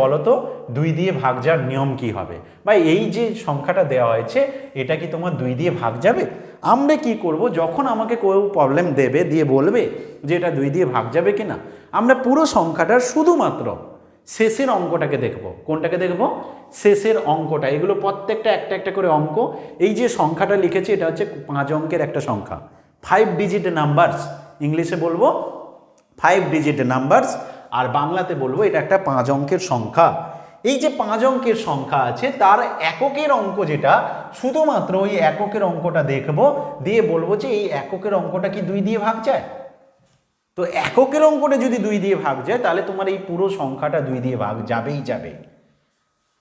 বলো তো দুই দিয়ে ভাগ যাওয়ার নিয়ম কি হবে? বা এই যে সংখ্যাটা দেওয়া হয়েছে, এটা কি তোমার দুই দিয়ে ভাগ যাবে? আমরা কি করব? যখন আমাকে কেউ প্রবলেম দেবে, দিয়ে বলবে যে এটা দুই দিয়ে ভাগ যাবে কি না আমরা পুরো সংখ্যাটার শুধুমাত্র শেষের অঙ্কটাকে দেখব। কোনটাকে দেখব? শেষের অঙ্কটা। এগুলো প্রত্যেকটা একটা একটা করে অঙ্ক। এই যে সংখ্যাটা লিখেছি, এটা হচ্ছে পাঁচ অঙ্কের একটা সংখ্যা। ফাইভ ডিজিট নাম্বারস ইংলিশে বলব ফাইভ ডিজিট নাম্বারস আর বাংলাতে বলব, এটা একটা পাঁচ অঙ্কের সংখ্যা। এই যে পাঁচ অঙ্কের সংখ্যা আছে, তার এককের অঙ্ক যেটা, শুধুমাত্র ওই এককের অঙ্কটা দেখব, দিয়ে বলব যে এই এককের অঙ্কটা কি দুই দিয়ে ভাগ যায়? তো এককের অঙ্কটা যদি দুই দিয়ে ভাগ যায়, তাহলে তোমার এই পুরো সংখ্যাটা দুই দিয়ে ভাগ যাবেই যাবে।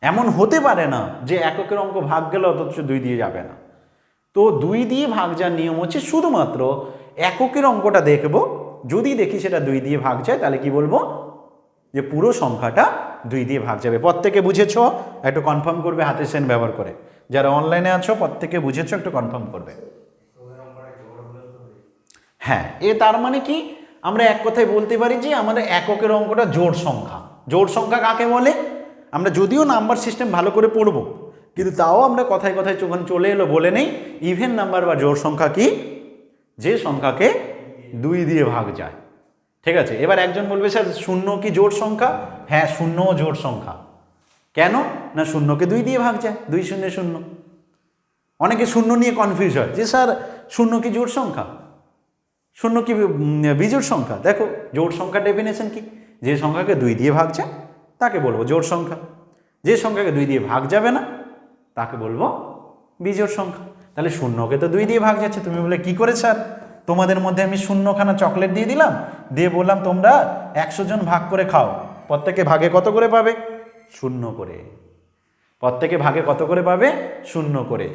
এমন হতে পারে না যে এককের অঙ্ক ভাগ গেলে অথচ দুই দিয়ে যাবে না। তো দুই দিয়ে ভাগ যাওয়ার নিয়ম হচ্ছে শুধুমাত্র এককের অঙ্কটা দেখব, যদি দেখি সেটা দুই দিয়ে ভাগ যায়, তাহলে কি বলব? যে পুরো সংখ্যাটা দুই দিয়ে ভাগ যাবে। প্রত্যেকে বুঝেছ? একটু কনফার্ম করবে হাতের সেন ব্যবহার করে। যারা অনলাইনে আছো, প্রত্যেকে বুঝেছ, একটু কনফার্ম করবে। হ্যাঁ এ তার মানে কি? আমরা এক কথায় বলতে পারি যে আমাদের এককের অঙ্কটা জোড় সংখ্যা। জোড় সংখ্যা কাকে বলে? আমরা যদিও নাম্বার সিস্টেম ভালো করে পড়ব, কিন্তু তাও আমরা কথায় কথায় যখন চলে এলো বলে নেই। ইভেন নাম্বার বা জোড় সংখ্যা কি? যে সংখ্যাকে দুই দিয়ে ভাগ যায়। ঠিক আছে? এবার একজন বলবে, স্যার, শূন্য কি জোড় সংখ্যা? হ্যাঁ শূন্যও জোড় সংখ্যা। কেন? না, শূন্যকে দুই দিয়ে ভাগ যায়, দুই শূন্য শূন্য। অনেকে শূন্য নিয়ে কনফিউজ হয়। যে, স্যার, শূন্য কি জোড় সংখ্যা? শূন্য কি বিজোড় সংখ্যা? দেখো জোড় সংখ্যা ডেফিনেশন কি? যে সংখ্যাকে দুই দিয়ে ভাগ যায়, তাকে বলব জোড় সংখ্যা। যে সংখ্যাকে দুই দিয়ে ভাগ যাবে না, তাকে বলব বিজোড় সংখ্যা। তাহলে শূন্যকে তো দুই দিয়ে ভাগ যাচ্ছে। তুমি বলে কি করে, স্যার? তোমাদের মধ্যে আমি শূন্যখানা চকলেট দিয়ে দিলাম, দিয়ে বললাম, তোমরা একশো জন ভাগ করে খাও। প্রত্যেকে ভাগে কত করে পাবে? শূন্য করে। প্রত্যেকে ভাগে কত করে পাবে? শূন্য করে।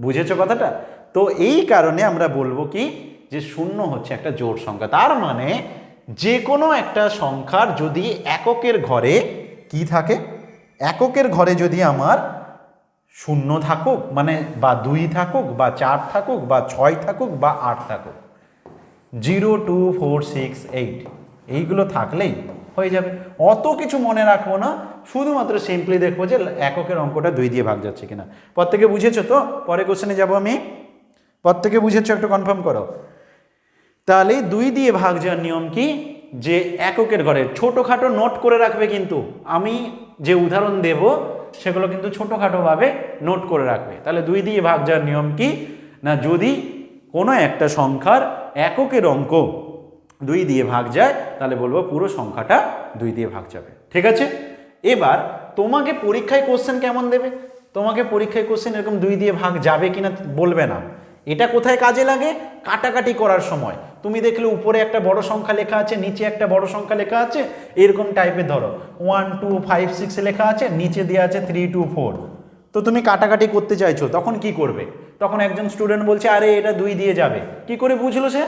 বুঝেছ কথাটা? তো এই কারণে আমরা বলব কি, যে শূন্য হচ্ছে একটা জোর সংখ্যা। তার মানে যে কোনো একটা সংখ্যার যদি এককের ঘরে কি থাকে? এককের ঘরে যদি আমার শূন্য থাকুক মানে বা দুই থাকুক, বা চার থাকুক, বা ছয় থাকুক, বা আট থাকুক zero two four six eight. এইগুলো থাকলেই হয়ে যাবে। অত কিছু মনে রাখব না, শুধুমাত্র সিম্পলি দেখব যে এককের অঙ্কটা দুই দিয়ে ভাগ যাচ্ছে কিনা। প্রত্যেকে বুঝেছ তো? পরে কোশ্চেনে যাব আমি। প্রত্যেকে বুঝেছ, একটু কনফার্ম করো। তাহলে দুই দিয়ে ভাগ যাওয়ার নিয়ম কি? যে এককের ঘরে ছোটোখাটো নোট করে রাখবে কিন্তু। আমি যে উদাহরণ দেব, সেগুলো কিন্তু ছোটোখাটোভাবে নোট করে রাখবে। তাহলে দুই দিয়ে ভাগ যাওয়ার নিয়ম কি? না, যদি কোনো একটা সংখ্যার এককের অঙ্ক দুই দিয়ে ভাগ যায়, তাহলে বলব পুরো সংখ্যাটা দুই দিয়ে ভাগ যাবে। ঠিক আছে? এবার তোমাকে পরীক্ষায় কোশ্চেন কেমন দেবে? তোমাকে পরীক্ষায় কোশ্চেন এরকম দুই দিয়ে ভাগ যাবে কিনা বলবে না। এটা কোথায় কাজে লাগে? কাটাকাটি করার সময়। তুমি দেখলে উপরে একটা বড় সংখ্যা লেখা আছে, নিচে একটা বড় সংখ্যা লেখা আছে, এরকম টাইপের ধরো। ওয়ান টু ফাইভ সিক্স লেখা আছে, নিচে দেওয়া আছে থ্রি টু ফোর তো তুমি কাটাকাটি করতে চাইছো, তখন কি করবে? তখন একজন স্টুডেন্ট বলছে, আরে, এটা দুই দিয়ে যাবে। কি করে বুঝলো সে?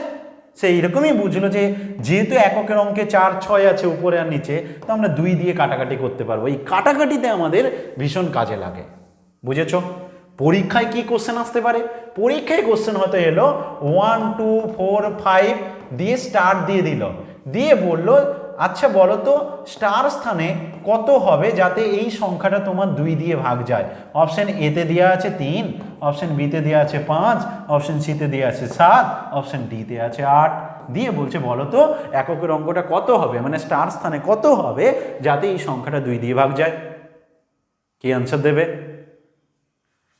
সে এইরকমই বুঝলো যে, যেহেতু এককের অঙ্কে চার, ছয় আছে উপরে আর নিচে, তো আমরা দুই দিয়ে কাটাকাটি করতে পারব। এই কাটাকাটিতে আমাদের ভীষণ কাজে লাগে। বুঝেছ? পরীক্ষায় কি কোশ্চেন আসতে পারে? পরীক্ষায় কোশ্চেন হতে এলো ওয়ান টু ফোর ফাইভ দিয়ে স্টার দিয়ে দিল। দিয়ে বলল আচ্ছা বলো তো স্টার স্থানে কত হবে যাতে এই সংখ্যাটা তোমার দুই দিয়ে ভাগ যায়? অপশন এতে দেওয়া আছে তিন অপশন বিতে দেওয়া আছে পাঁচ অপশন সিতে দেওয়া আছে সাত অপশন ডিতে আছে আট। দিয়ে বলছে, বলো তো, এককের অঙ্কটা কত হবে? মানে স্টার স্থানে কত হবে যাতে এই সংখ্যাটা দুই দিয়ে ভাগ যায়? কি আনসার দেবে?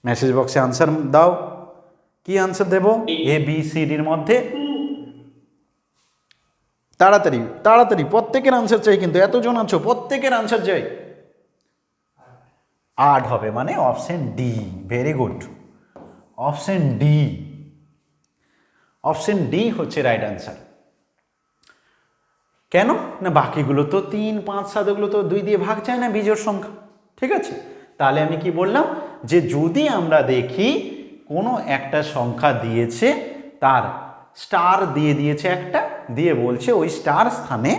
মেসেজ বক্সে আনসার দাও। কি আনসার দেব? এ বি সি ডির মধ্যে তাড়াতাড়ি তাড়াতাড়ি, প্রত্যেকের আনসার চাই কিন্তু, এতজন আছো, প্রত্যেকের আনসার চাই। আট হবে মানে option D very good option D option D হচ্ছে রাইট আনসার কেন? না বাকিগুলো তো তিন, পাঁচ, সাত ওগুলো তো দুই দিয়ে ভাগ যায় না বিজোড় সংখ্যা, ঠিক আছে? তাহলে আমি কি বললাম যে যদি আমরা দেখি কোনো একটা সংখ্যা দিয়েছে তার স্টার দিয়ে দিয়েছে একটা, দিয়ে বলছে ওই স্টার স্থানে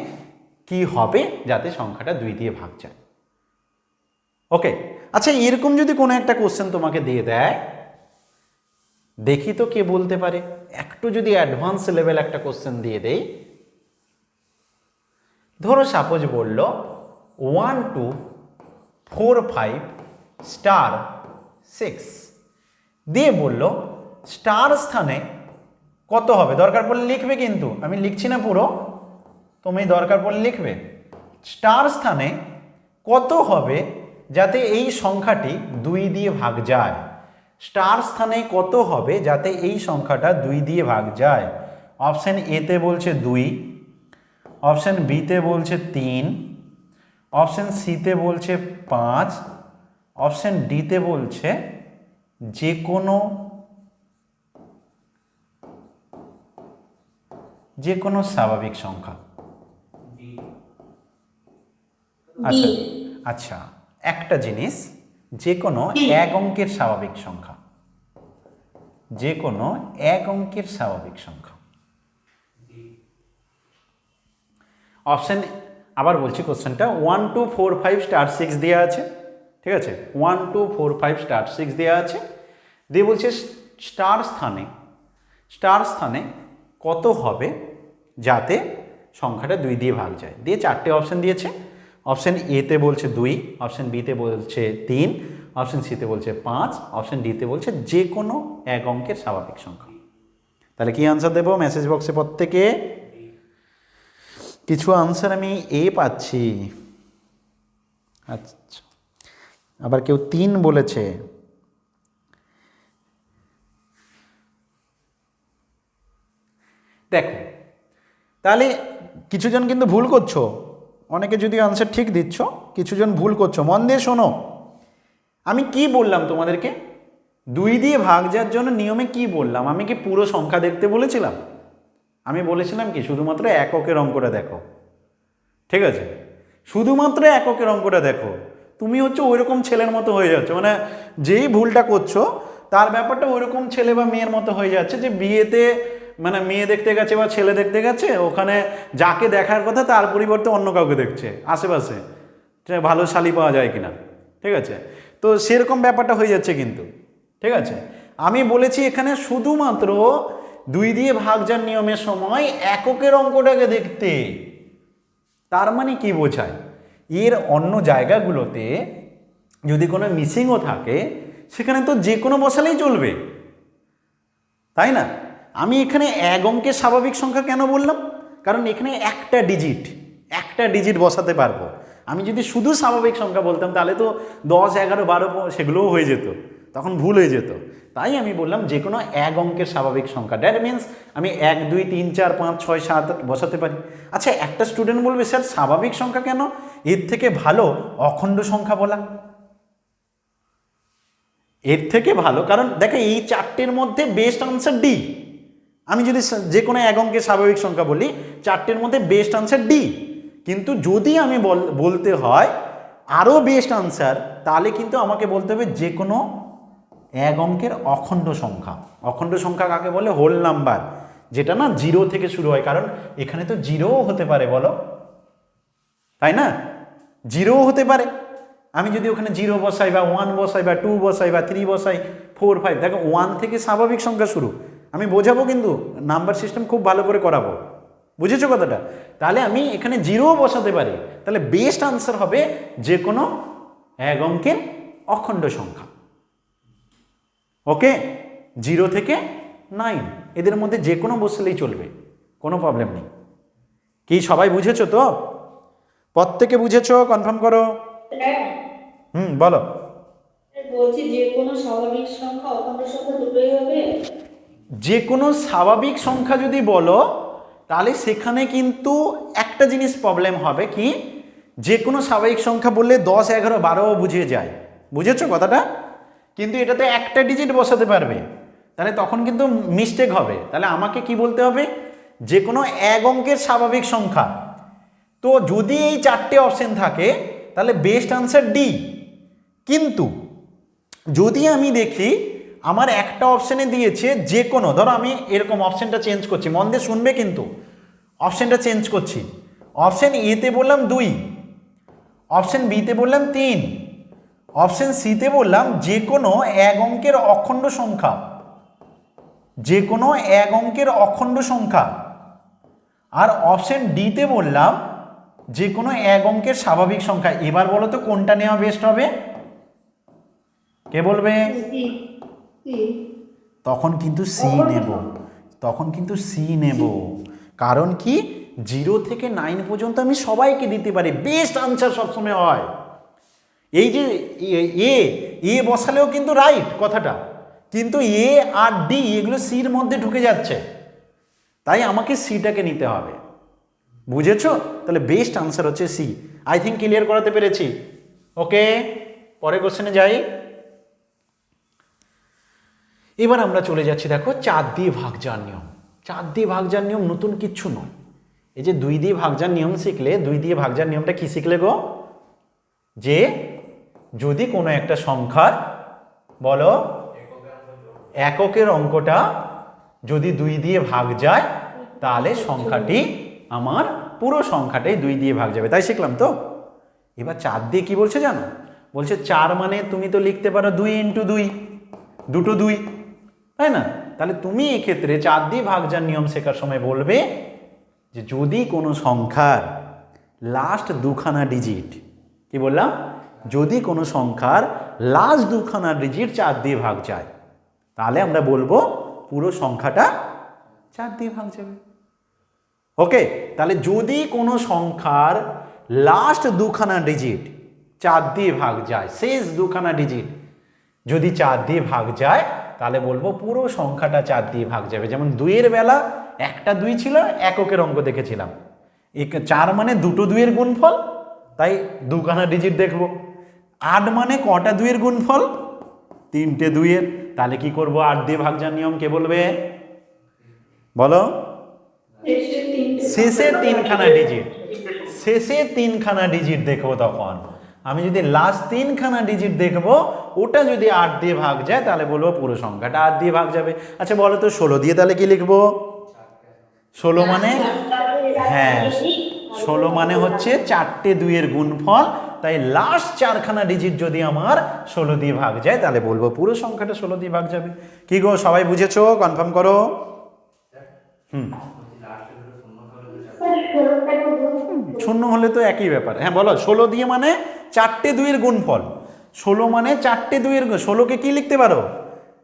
কি হবে যাতে সংখ্যাটা দুই দিয়ে ভাগ যায়। ওকে আচ্ছা এরকম যদি কোনো একটা কোশ্চেন তোমাকে দিয়ে দেয়, দেখি তো কে বলতে পারে। একটু যদি অ্যাডভান্স লেভেল একটা কোশ্চেন দিয়ে দেই, ধরো সাপোজ বলল one two four five star six দিয়ে বলল স্টার স্থানে কত হবে? দরকার পড়লে লিখবে কিন্তু। আমি লিখছি না পুরো। তুমি দরকার পড়লে লিখবে। স্টার স্থানে কত হবে যাতে এই সংখ্যাটি দুই দিয়ে ভাগ যায়? স্টার স্থানে কত হবে যাতে এই সংখ্যাটা দুই দিয়ে ভাগ যায়? অপশান এতে বলছে দুই। অপশান বিতে বলছে তিন। অপশান সিতে বলছে পাঁচ। অপশান ডিতে বলছে যে কোনো যে কোনো স্বাভাবিক সংখ্যা। আচ্ছা আচ্ছা একটা জিনিস যে কোনো এক অঙ্কের স্বাভাবিক সংখ্যা। যে কোনো এক অঙ্কের স্বাভাবিক সংখ্যা। অপশান আবার বলছি কোশ্চেনটা one two four five star six দেওয়া আছে ঠিক আছে? One two four five star six দেওয়া আছে। দিয়ে বলছে স্টার স্থানে স্টার স্থানে কত হবে? যাতে সংখ্যাটা দুই দিয়ে ভাগ যায়। দিয়ে চারটে অপশান দিয়েছে। অপশান এতে বলছে দুই অপশান বিতে বলছে তিন অপশান সিতে বলছে পাঁচ অপশান ডিতে বলছে যে কোনো এক অঙ্কের স্বাভাবিক সংখ্যা। তাহলে কি আনসার দেবো? মেসেজ বক্সে প্রত্যেকে? কিছু আনসার আমি এ পাচ্ছি। আচ্ছা। আবার কেউ তিন বলেছে। দেখো তাহলে কিছুজন কিন্তু ভুল করছ। অনেকে যদি আনসার ঠিক দিচ্ছ, কিছুজন ভুল করছ। মন দিয়ে শোনো। আমি কি বললাম তোমাদেরকে? দুই দিয়ে ভাগ যাওয়ার জন্য নিয়মে কি বললাম? আমি কি পুরো সংখ্যা দেখতে বলেছিলাম? আমি বলেছিলাম কি, শুধুমাত্র এককের অঙ্কটা দেখো। ঠিক আছে? শুধুমাত্র এককের অঙ্কটা দেখো। তুমি হচ্ছে ওই রকম ছেলের মতো হয়ে যাচ্ছ। মানে যেই ভুলটা করছ, তার ব্যাপারটা ওইরকম ছেলে বা মেয়ের মতো হয়ে যাচ্ছে যে বিয়েতে মানে মেয়ে দেখতে গেছে বা ছেলে দেখতে গেছে, ওখানে যাকে দেখার কথা তার পরিবর্তে অন্য কাউকে দেখছে, আশেপাশে। ভালো শালি পাওয়া যায় কিনা, ঠিক আছে? তো সেরকম ব্যাপারটা হয়ে যাচ্ছে কিন্তু, ঠিক আছে? আমি বলেছি এখানে শুধুমাত্র দুই দিয়ে ভাগ যার নিয়মের সময় এককের অঙ্কটাকে দেখতে। তার মানে কি বোঝায়? এর অন্য জায়গাগুলোতে যদি কোনো মিসিংও থাকে, সেখানে তো যে কোনো বসালেই চলবে। তাই না? আমি এখানে এক অঙ্কের স্বাভাবিক সংখ্যা কেন বললাম? কারণ এখানে একটা ডিজিট একটা ডিজিট বসাতে পারব। আমি যদি শুধু স্বাভাবিক সংখ্যা বলতাম, তাহলে তো দশ, এগারো, বারো সেগুলোও হয়ে যেত। তখন ভুল হয়ে যেত। তাই আমি বললাম যে কোনো এক অঙ্কের স্বাভাবিক সংখ্যা। দ্যাট মিন্স আমি এক, দুই, তিন, চার, পাঁচ, ছয়, সাত বসাতে পারি। আচ্ছা একটা স্টুডেন্ট বলবে, স্যার, স্বাভাবিক সংখ্যা কেন? এর থেকে ভালো অখণ্ড সংখ্যা বলা। এর থেকে ভালো, কারণ দেখো এই চারটের মধ্যে বেস্ট আনসার ডি আমি যদি যে কোনো এক অঙ্কের স্বাভাবিক সংখ্যা বলি, চারটের মধ্যে বেস্ট আনসার ডি কিন্তু যদি আমি বল- বলতে হয় আরও বেস্ট আনসার তাহলে কিন্তু আমাকে বলতে হবে যে কোনো এক অঙ্কের অখণ্ড সংখ্যা। অখণ্ড সংখ্যা কাকে বলে? হোল নাম্বার যেটা না জিরো থেকে শুরু হয়, কারণ এখানে তো জিরোও হতে পারে, বলো। তাই না? জিরোও হতে পারে। আমি যদি ওখানে জিরো বসাই বা ওয়ান বসাই বা টু বসাই বা থ্রি বসাই ফোর ফাইভ দেখো ওয়ান থেকে স্বাভাবিক সংখ্যা শুরু। আমি বোঝাবো কিন্তু নাম্বার সিস্টেম খুব ভালো করে করাবো। বুঝেছ কথাটা? তাহলে আমি এখানে জিরোও বসাতে পারি। তাহলে বেস্ট আনসার হবে যে কোনো এক অঙ্কের অখণ্ড সংখ্যা। ওকে জিরো থেকে নাইন এদের মধ্যে যে কোনো বসলেই চলবে কোনো প্রবলেম নেই। কি সবাই বুঝেছ তো? প্রত্যেকে বুঝেছ? কনফার্ম করো। হ্যাঁ। হুম বলো। বলছি যে কোনো স্বাভাবিক সংখ্যা অখণ্ড সংখ্যা দুটোই হবে। যে কোনো স্বাভাবিক সংখ্যা যদি বলো, তাহলে সেখানে কিন্তু একটা জিনিস প্রবলেম হবে কি? যে কোনো স্বাভাবিক সংখ্যা বললে দশ, এগারো বারোও বুঝিয়ে যায়। বুঝেছ কথাটা? কিন্তু এটাতে একটা ডিজিট বসাতে পারবে। তাহলে তখন কিন্তু মিস্টেক হবে। তাহলে আমাকে কি বলতে হবে? যে কোনো এক অঙ্কের স্বাভাবিক সংখ্যা। তো যদি এই চারটে অপশন থাকে, তাহলে বেস্ট আনসার ডি কিন্তু যদি আমি দেখি আমার একটা অপশানে দিয়েছে যে কোনো, ধরো আমি এরকম অপশানটা চেঞ্জ করছি, মন দিয়ে শুনবে কিন্তু অপশানটা চেঞ্জ করছি। অপশান এতে বললাম দুই অপশান বিতে বললাম তিন অপশান সিতে বললাম যে কোনো এক অঙ্কের অখণ্ড সংখ্যা, যে কোনো এক অঙ্কের অখণ্ড সংখ্যা। আর অপশান ডিতে বললাম যে কোনো এক অঙ্কের স্বাভাবিক সংখ্যা, এবার বলো তো কোনটা নেওয়া বেস্ট হবে? কে বলবে? তখন কিন্তু সি নেব। তখন কিন্তু সি নেব। কারণ কি? জিরো থেকে নাইন পর্যন্ত আমি সবাইকে দিতে পারি। বেস্ট আনসার সবসময় হয়। এই যে এ- এ এ বসালেও কিন্তু রাইট কথাটা। কিন্তু এ আর ডি এগুলো সির মধ্যে ঢুকে যাচ্ছে। তাই আমাকে সিটাকে নিতে হবে। বুঝেছ? তাহলে বেস্ট আনসার হচ্ছে সি আই থিঙ্ক ক্লিয়ার করাতে পেরেছি। ওকে পরে কোশ্চেনে যাই। এবার আমরা চলে যাচ্ছি, দেখো, চার দিয়ে ভাগ যাওয়ার নিয়ম। চার দিয়ে ভাগ যাওয়ার নিয়ম নতুন কিচ্ছু নয়। এই যে দুই দিয়ে ভাগ যাওয়ার নিয়ম শিখলে, দুই দিয়ে ভাগ যাওয়ার নিয়মটা কি শিখলে গো? যে যদি কোনো একটা সংখ্যার, বলো, এককের অঙ্কটা যদি দুই দিয়ে ভাগ যায়, তাহলে সংখ্যাটি আমার পুরো সংখ্যাটাই দুই দিয়ে ভাগ যাবে। তাই শিখলাম তো? এবার চার দিয়ে কি বলছে জানো? বলছে চার মানে তুমি তো লিখতে পারো দুই ইন্টু দুই, দুটো দুই। তাই না? তাহলে তুমি এক্ষেত্রে চার দিয়ে ভাগ যার নিয়ম শেখার সময় বলবে যে যদি কোনো সংখ্যার লাস্ট দুখানা ডিজিট কি বললাম? যদি কোনো সংখ্যার লাস্ট দুখানা ডিজিট চার দিয়ে ভাগ যায়, তাহলে আমরা বলব পুরো সংখ্যাটা চার দিয়ে ভাগ যাবে। ওকে তাহলে যদি কোনো সংখ্যার লাস্ট দুখানা ডিজিট চার দিয়ে ভাগ যায়, শেষ দুখানা ডিজিট যদি চার দিয়ে ভাগ যায় তাহলে বলব পুরো সংখ্যাটা চার দিয়ে ভাগ যাবে। যেমন দুইয়ের বেলা একটা দুই ছিল, এককের অঙ্ক দেখেছিলাম। এক, চার মানে দুটো দুইয়ের গুণফল, তাই দুখানা ডিজিট দেখব। আট মানে কটা দুইয়ের গুণফল? তিনটে দুইয়ের। তাহলে কি করব? আট দিয়ে ভাগ যাওয়ার নিয়ম কে বলবে? বলো। শেষে তিনখানা ডিজিট শেষে তিনখানা ডিজিট দেখব তখন। আমি যদি লাস্ট তিনখানা ডিজিট দেখব, ওটা যদি আট দিয়ে ভাগ যায়, তাহলে বলব পুরো সংখ্যাটা আট দিয়ে ভাগ যাবে। আচ্ছা বলো তো, ষোলো দিয়ে তাহলে কি লিখব? ষোলো মানে? হ্যাঁ ষোলো মানে হচ্ছে চারটে দুইয়ের গুণফল। তাই লাস্ট চারখানা ডিজিট যদি আমার ষোলো দিয়ে ভাগ যায়, তাহলে বলব পুরো সংখ্যাটা ষোলো দিয়ে ভাগ যাবে। কি গো, সবাই বুঝেছ? কনফার্ম করো। হুম, শূন্য হলে তো একই ব্যাপার। হ্যাঁ বলো, ষোলো দিয়ে মানে চারটে দুইয়ের গুণফল। ষোলো মানে চারটে দুইয়ের ষোলোকে কি লিখতে পারো?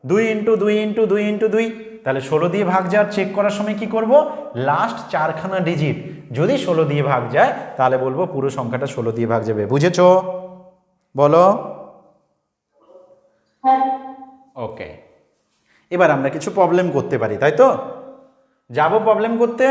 দুই ইন্টু দুই ইন্টু দুই ইন্টু দুই। তাহলে ষোলো দিয়ে ভাগ যাওয়ার চেক করার সময় কি করব? লাস্ট চারখানা ডিজিট যদি ষোলো দিয়ে ভাগ যায় তাহলে বলব পুরো সংখ্যাটা ষোলো দিয়ে ভাগ যাবে। বুঝেছ? বলো? হ্যাঁ। ওকে এবার আমরা কিছু প্রবলেম করতে পারি তাই তো? যাব প্রবলেম করতে?